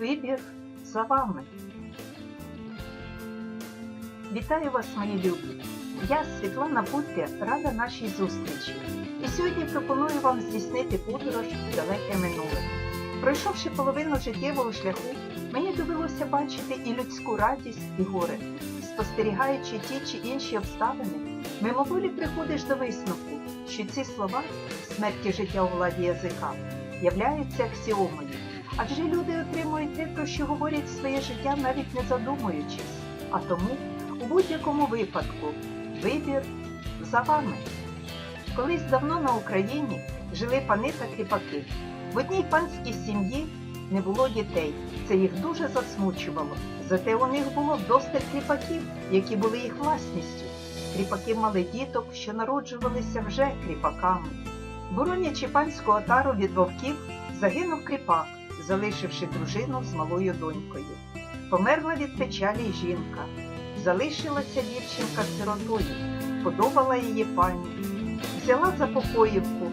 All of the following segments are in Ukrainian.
Вибір за вами. Вітаю вас, мої любі! Я, Світлана Пуття, рада нашій зустрічі. І сьогодні пропоную вам здійснити подорож в далеке минуле. Пройшовши половину життєвого шляху, мені довелося бачити і людську радість, і горе. Спостерігаючи ті чи інші обставини, мимоволі приходиш до висновку, що ці слова смерті життя у владі язика являються аксіомою. Адже люди отримують те, про що говорять своє життя, навіть не задумуючись. А тому, у будь-якому випадку, вибір за вами. Колись давно на Україні жили пани та кріпаки. В одній панській сім'ї не було дітей. Це їх дуже засмучувало. Зате у них було вдосталь кріпаків, які були їх власністю. Кріпаки мали діток, що народжувалися вже кріпаками. Боронячи панську отару від вовків, загинув кріпак, залишивши дружину з малою донькою. Померла від печалі жінка. Залишилася дівчинка сиротою, подобала її пані. Взяла за покоївку,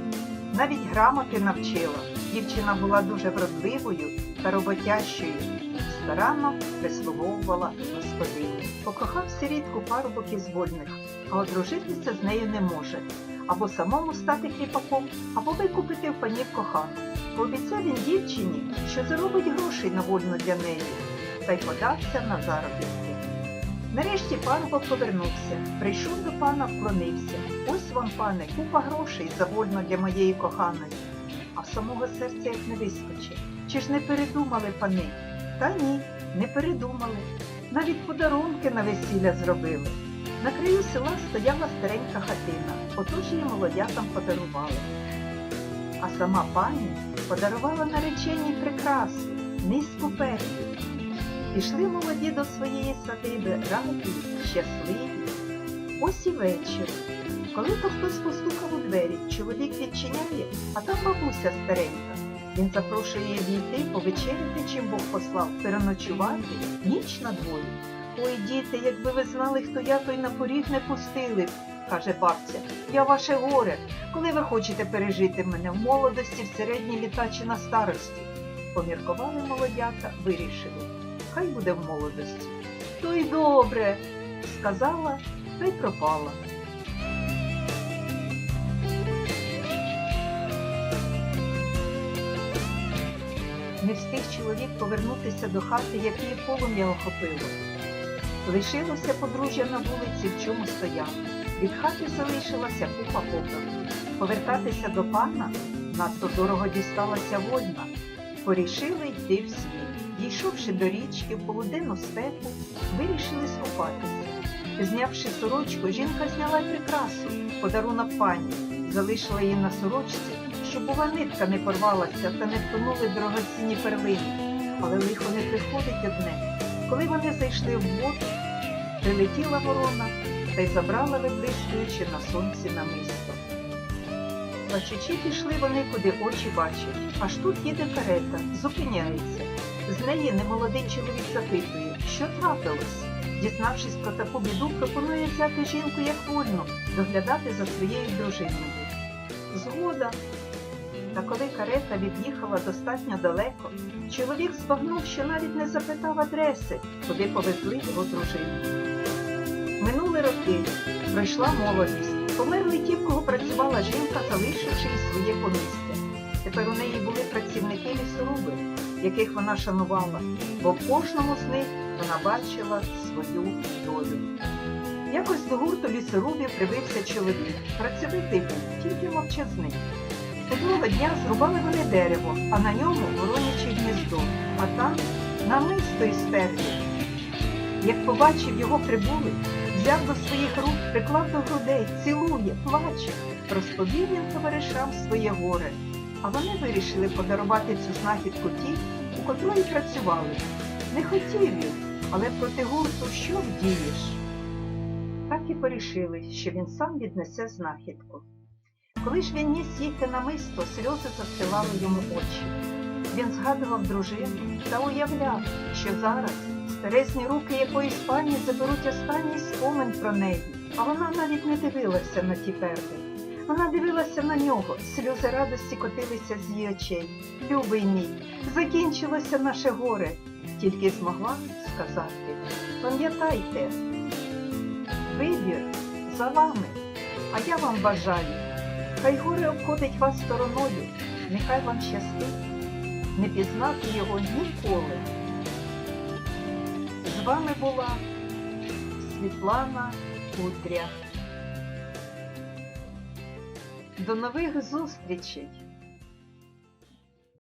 навіть грамоти навчила. Дівчина була дуже вродливою та роботящою, старанно прислуговувала господині. Покохав сирітку парубок із вольних, а одружитися з нею не може. Або самому стати кріпаком, або викупити в панів кохану. Пообіцяв він дівчині, що заробить грошей на вольну для неї, та й подався на заробітки. Нарешті парубок повернувся, прийшов до пана, вклонився. Ось вам, пане, купа грошей за вольно для моєї коханої. А самого серця як не вискочить. Чи ж не передумали пани? Та ні, не передумали. Навіть подарунки на весілля зробили. На краю села стояла старенька хатина, отож її молодятам подарували. А сама пані подарувала нареченій прикрасу, низьку персів. Пішли молоді до своєї садиби, раді, щасливі. Ось і вечір. Коли то хтось постукав у двері, чоловік відчиняє, а там бабуся старенька. Він запрошує її війти, повечеряти, чим Бог послав, переночувати, ніч на дворі. Ой, діти, якби ви знали, хто я, то й на поріг не пустили, б», каже бабця. Я ваше горе. Коли ви хочете пережити мене в молодості, в середні літа чи на старості? Поміркували молодята, вирішили. Хай буде в молодості. То й добре, сказала та й пропала. Не встиг чоловік повернутися до хати, як її полум'я охопило. Лишилося подружжя на вулиці, в чому стояло. Від хати залишилася купа попелу. Повертатися до пана надто дорого дісталася вольна. Порішили йти в світ. Дійшовши до річки в полуденну степу, вирішили скупатися. Знявши сорочку, жінка зняла прикрасу, подарунок пані, залишила її на сорочці, щоб бува нитка не порвалася та не втонули дорогоцінні перлини. Але лихо не приходить одне. Коли вони зайшли в воду, прилетіла ворона та й забрала виблискуючи на сонці намисто. Плачучи пішли вони, куди очі бачать. Аж тут їде карета, зупиняється. З неї немолодий чоловік запитує, що трапилось. Дізнавшись про таку біду, пропонує взяти жінку як вольну, доглядати за своєю дружиною. Згода. Та коли карета від'їхала достатньо далеко, чоловік збагнув, що навіть не запитав адреси, куди повезли його дружину. Минули роки, пройшла молодість, померли ті, в кого працювала жінка, залишивши і своє помістя. Тепер у неї були працівники лісоруби, яких вона шанувала, бо в кожному з них вона бачила свою долю. Якось до гурту лісорубів прибився чоловік, працьовитий був, тільки мовчазний. Одного дня зрубали вони дерево, а на ньому вороняче гніздо, а там намисто із перлів. Як побачив його прибулий, взяв до своїх рук, приклав до грудей, цілує, плаче, розповів він товаришам своє горе. А вони вирішили подарувати цю знахідку тій, у котрої працювали. Не хотів він, але проти гурту що вдієш? Так і порішили, що він сам віднесе знахідку. Коли ж він ніс їхати на мисто, сльози застилали йому очі. Він згадував дружину та уявляв, що зараз старезні руки якоїсь пані заберуть останній спомин про неї, а вона навіть не дивилася на ті перди. Вона дивилася на нього, сльози радості котилися з її очей. Любий мій, закінчилося наше горе, тільки змогла сказати. Пам'ятайте, вибір за вами, а я вам бажаю. Хай горе обходить вас стороною, нехай вам щастить, не пізнати його ніколи. Вами була Світлана Кудря. До нових зустрічей!